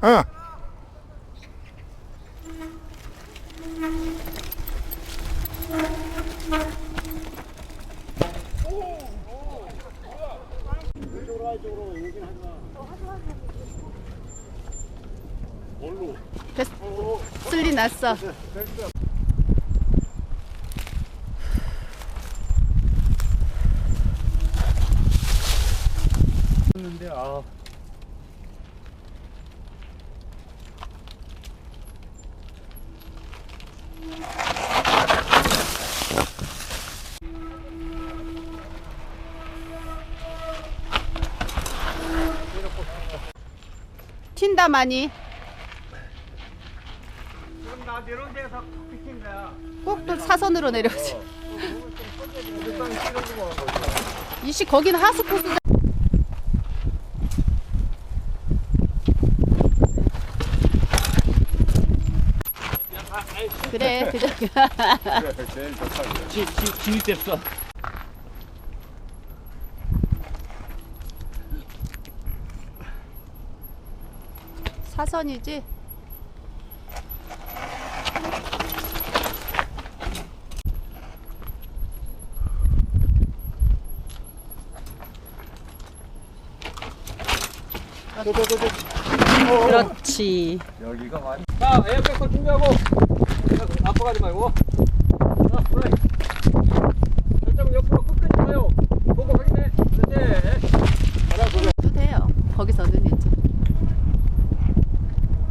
어. 쓸리 났어. 했는데 아. 튄다 많이. 지금 나 내려온 데서 비킨 거야. 꼭또 사선으로 내려오지. 이씨 거기는 하수 코스. 그래 들어가. 그래 제일 좋다. 지, 지, 진입됐어. 사선이지. 그렇지. 여기가 많이. 자, 에어백터 준비하고. 앞으로 가지 말고. 자, 그래. 결정 옆으로 끝까지 가요. 보고 확인해. 그렇지. 둘, 도 돼요. 거기서는 이제.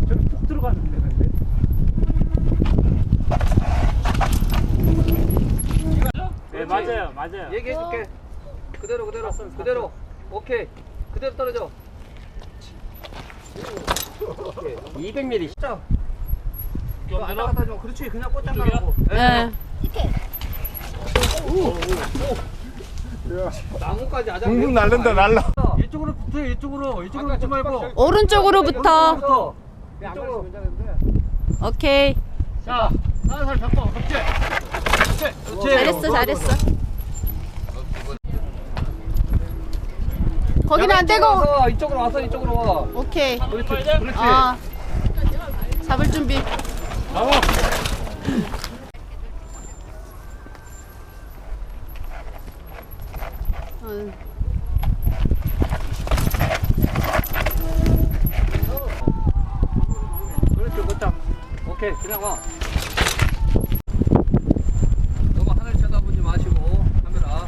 저기 푹 들어갔는데, 근데. 네, 맞아요, 맞아요. 얘기해줄게. 그대로, 그대로, 그대로. 오케이. 그대로 떨어져. 200mm. 자. 갔다 좀. 그렇지. 그냥 꽂자 가고. 네. 나무까지 아작. 붕붕 날른다 날라. 이쪽으로 붙어. 이쪽으로. 이쪽으로 붙지 말고. 오른쪽으로부터. 이쪽으로. 오케이. 자, 살살 잡고. 그렇지. 그렇지. 그렇지. 잘했어, 잘했어. 거기는 안 되고. 이쪽으로 와서 이쪽으로 와. 오케이. 그렇지. 그렇지. 아. 잡을 준비. 나와. 응. 그렇지. 그렇다. 오케이. 와. 너무 하늘 쳐다보지 마시고 카메라.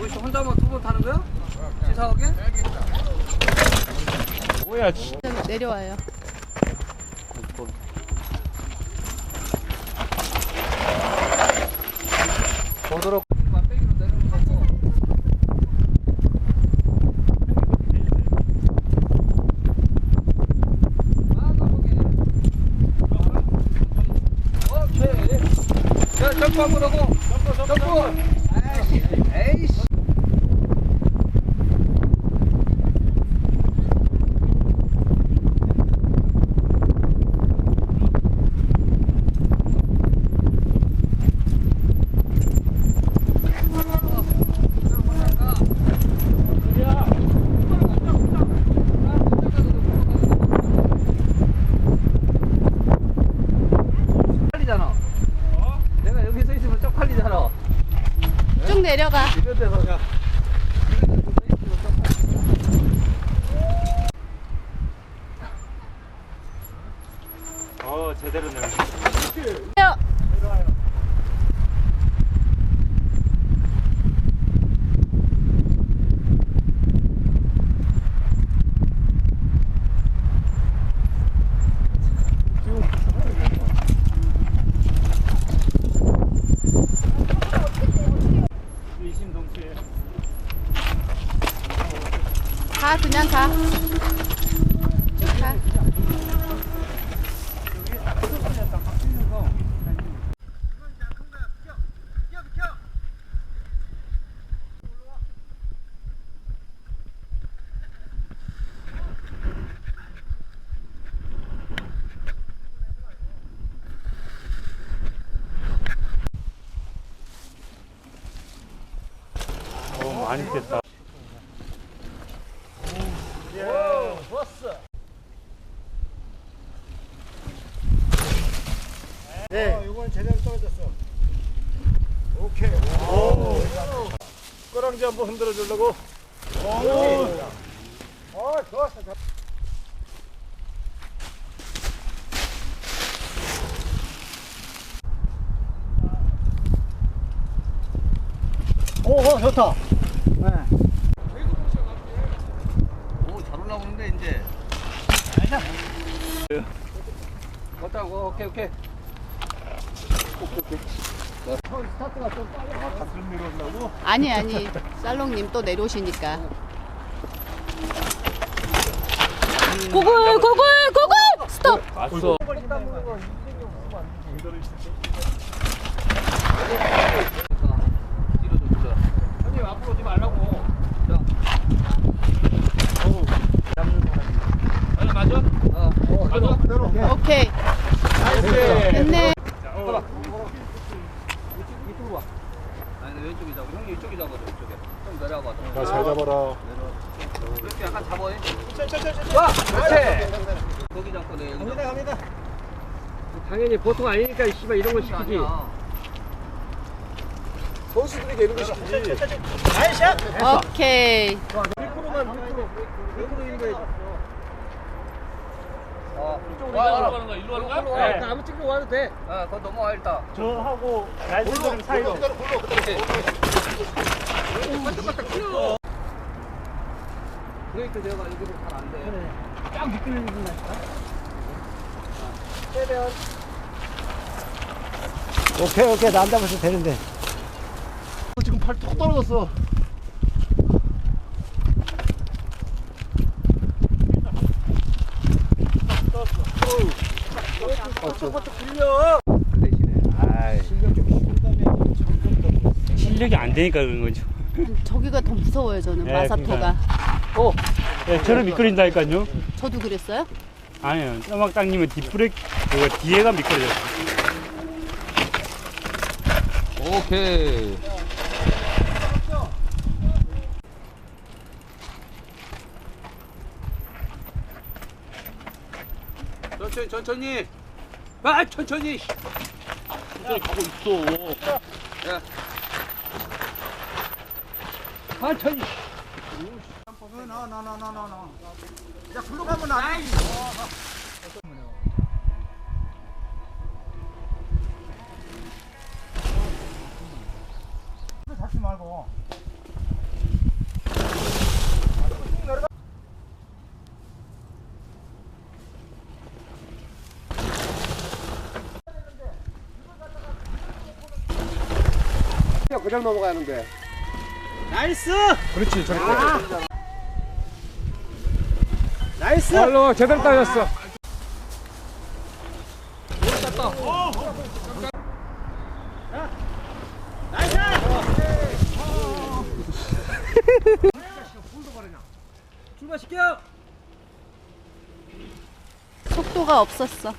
우리 혼자만 두 번 타는 거야? 시사하게? 뭐야? 씨. 내려와요. 보도록. 자, 점프. 점프. 에이씨. 쪽팔리잖아. 내가 여기 서 있으면 쪽팔리잖아. 쭉 내려가. 이런 데서. 어 제대로 내. 내려. 이신동시에. 가 그냥 가. 쭉 가. 많이 뺐다. 좋았어. 네. 어, 이건 제대로 떨어졌어. 오케이. 오. 꼬랑지 한번 흔들어 주려고. 오. 어, 좋았어. 좋았어. 오, 어, 좋다. 왔다고 오케이 오케이. 처음 스타트가 좀 빨리 가. 가슴 내려온다고? 아니 아니 살롱님 또 내려오시니까 고글 고글 고글 스톱 왔어. 뒤로 좀 돌려. 형님 앞으로 오지 말라고. 맞아 맞아? 어. 맞아? 그대로. 오케이. 오케이 나이스. 됐네 자, 어. 이쪽, 이쪽으로 와. 아니, 나 왼쪽이 잡아. 형님 이쪽이 잡아줘, 이쪽에. 좀 내려와봐. 자, 잘 잡아라. 이렇게 약간 잡아. 와! 그렇지! 거기 잡고 내 갑니다, 갑니다. 당연히 보통 아니니까 씨발 이런 걸 시키지. 선수들이 이런 거 시키지. 나이샷. 오케이 미끄러만 미끄러. 미끄러인 거야. 어, 이 쪽으로 와, 가는 일로 가는 거야, 일로 가는 거야? 와. 네. 아무 쪽으로 와도 돼. 아, 거 넘어와 일단. 저하고 날씨랑 사이로. 그렇지. 브레이크 제어가 이대로 잘안 돼. 딱 미끄러는 거 오케이 오케이 나안 잡아서 되는데 지금 팔톡 떨어졌어. 그 대신에. 실력이 안 되니까 그런 거죠. 저기가 더 무서워요 저는 네, 마사토가 어, 네, 저를 미끄린다니까요. 저도 그랬어요? 아니요, 떠막땅님은 뒷브레이크, 그거 뒤에가 미끄러져요. 오케이. 천천히 천천히. 아 천천히. 천천히 가고 있어. 야. 천천히. 야 글로 가면 안 돼. 그냥 넘어가는데. 나이스 그렇지, 저렇게. 나이스 발로 제대로 따졌어. 출발시켜. 속도가 없었어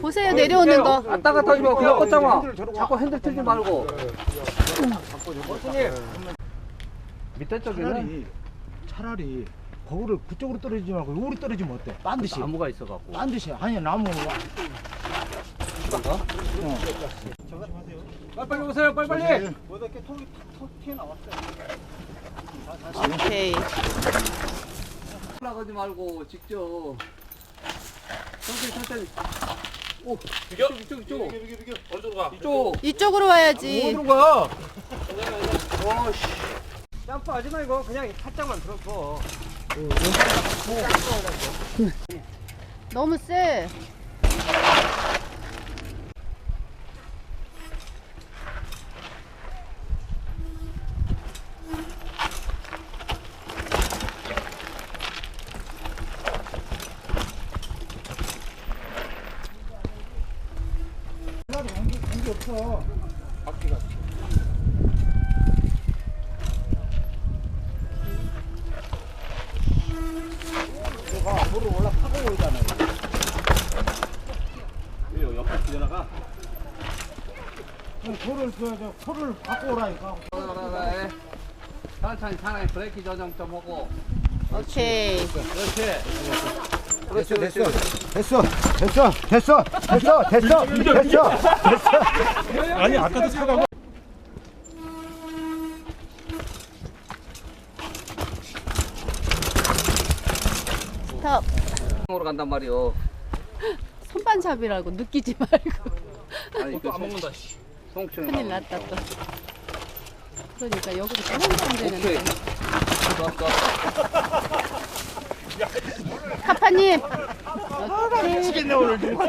보세요 내려오는 거 왔다 갔다 하지 말고 그냥 꽂잖아. 자꾸 핸들 틀지 말고. 밑에 쪽에는 차라리 거기를 그쪽으로 떨어지지 말고 요리 떨어지면 어때? 반드시 나무가 있어갖고. 반드시 아니 나무 빨리 빨리 오세요. 빨리 빨리. 뭐다 이렇게 톡이 톡 튀어나왔어 오케이 올라가지 말고 직접. 천천히 천천히. 오, 비겨? 이쪽 이쪽 이쪽. 비겨, 비겨. 어느 쪽으로 가? 이쪽. 이쪽으로 와야지 어디로 가? 점프 하지 말고 그냥 살짝만 들어서 너무 세 왜 옆에 지나가? 코를 저 코를 갖고 오라니까 그래. 천천히 천천히 브레이크 조정 좀 하고. 오케이 그렇지. 그렇지, 됐어 그렇지. 됐어 됐어 됐어 됐어 됐어 됐어 됐어 아니 아까도 사과 스탑. 으로 간단 말이요. 손반잡이라고 느끼지 말고. 아니, 그 먹는다 송충. 큰일 났다 또. 그러니까 여기서 도망가면 되는데. 오케이. 좋았어. 카파님. 미치겠네 오늘 누구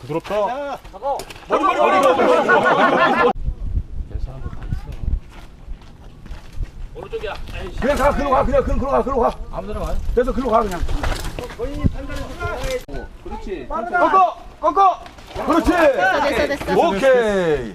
부드럽다 오른쪽이야 그냥 가 그로 가 그냥 그로 가 그로 가. 아무데나 가 됐어 그로 가 그냥. 그렇지. 꺾어 꺾어. 그렇지. 됐어 됐어 됐어. 오케이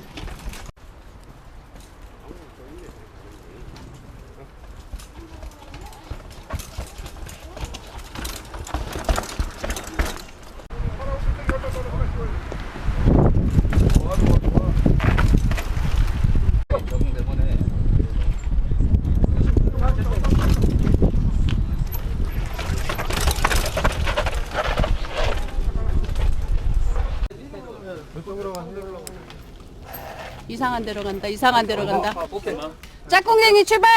이상한 데로 간다. 이상한 데로 간다. 아, 오케이. 짝꿍댕이 출발.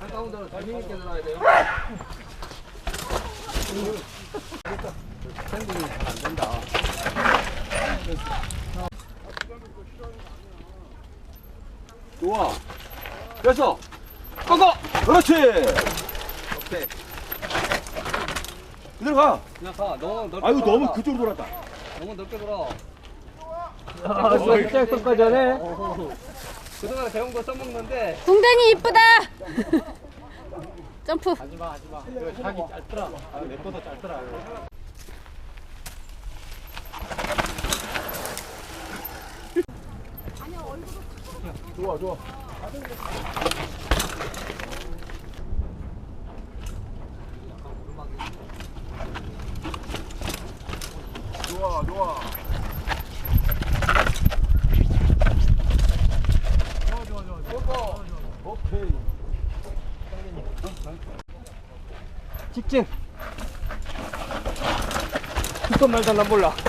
한가운 데로 잘 힘있게 들어야 돼요. 핸딩이 안 된다. 좋아 됐어 꺾어 그렇지 오케이. 가 그냥 가. 너무 넓게 아유 너무 돌아가. 그쪽으로 돌았다 너무 넓게 돌아. 아 진짜 끝까지 하네 그동안 배운 거 써먹는데 궁뎅이 이쁘다. 점프. 자기 짧더라 아, 내보다 짧더라 좋아 좋아 좋아 좋아 오케이 직진 날다 난 몰라